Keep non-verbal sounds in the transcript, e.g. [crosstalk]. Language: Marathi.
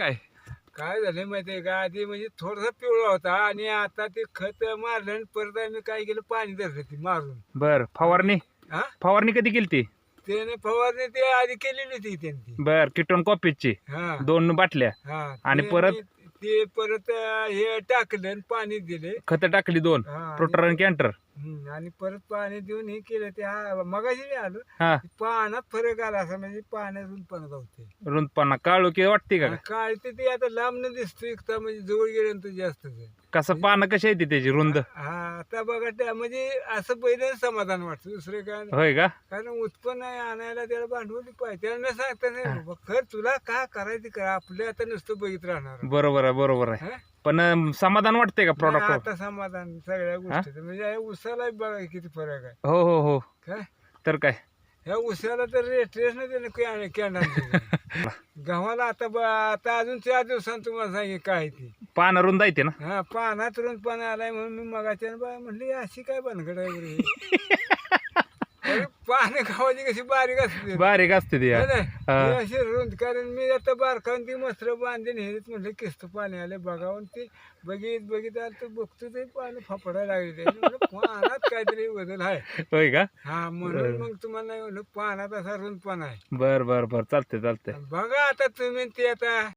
काय? काय झालं माहितीये का? आधी म्हणजे थोडासा पिवळा होता आणि आता ते खत मारलं आणि परत आम्ही काय केलं पाणी धरलं ती मारून. बर फवारणी? हा? फवारणी कधी केली ती? त्याने फवारणी ते आधी केलेली होती त्यांनी. बर किटोन कॉपीची हा. दोन बाटल्या. हा. आणि ते परत? ते परत हे टाकलं आणि पाणी दिले. खत टाकली दोन हा प्रोटर आणि कॅन्टर. हम्म, आणि परत पाणी देऊन हे केलं ते हा मगाशी मी आलो. हा. पानात फरक आला असं म्हणजे पाण्यातून पण गावते रुंदपणा काळू की वाटते का काय? ते ते आता लांब न दिसतो एकटा म्हणजे जवळ गेल्यानंतर जास्त कसं पानं कशी येते त्याची रुंद? हा आता बघा त्या म्हणजे असं पहिले समाधान वाटतं दुसरं काय नाही. होय का? कारण उत्पन्न आहे आणायला त्याला भांडवल पाहिजे. त्याला मी सांगता नाही बाबा खर तुला काय करायचं? करा आपलं आता नुसतं बघित राहणार. बरोबर आहे बरोबर आहे. हा? पण अं, समाधान वाटते का नाही, प्रॉडक्ट आता समाधान सगळ्या गोष्टी म्हणजे या उसाला बघा किती फरक आहे. हो हो हो. काय तर काय? ह्या उसाला तर रेट्रेस नाही त्याने कॅन्डल [laughs] गव्हाला आता ब- आता अजून चार दिवसांत तुम्हाला सांगे काय ती. पानं रुंद येते ना. हा पानात रुंद पाना आलाय म्हणून मी मगाच्या बा म्हणली अशी काय बनगड आहे बरं ही? [laughs] अरे पानं गावाची कशी बारीक असते. बारीक असते ती है. अशी रुंद कारण मी आता बारकावून ती मस्त्र बांधून हेच म्हणलं किस्त पाणी आले बघावून ते बघित बघित आलं तर बघतो ते पाणी फापडायला लागले ते. म्हणलं, पानात काहीतरी बदल आहे. होय का? हा म्हणून मग तुम्हाला नाही म्हणलं पानात असा रुंद पान आहे. बर बर बर. चालते चालते बघा आता तुम्ही ते आता.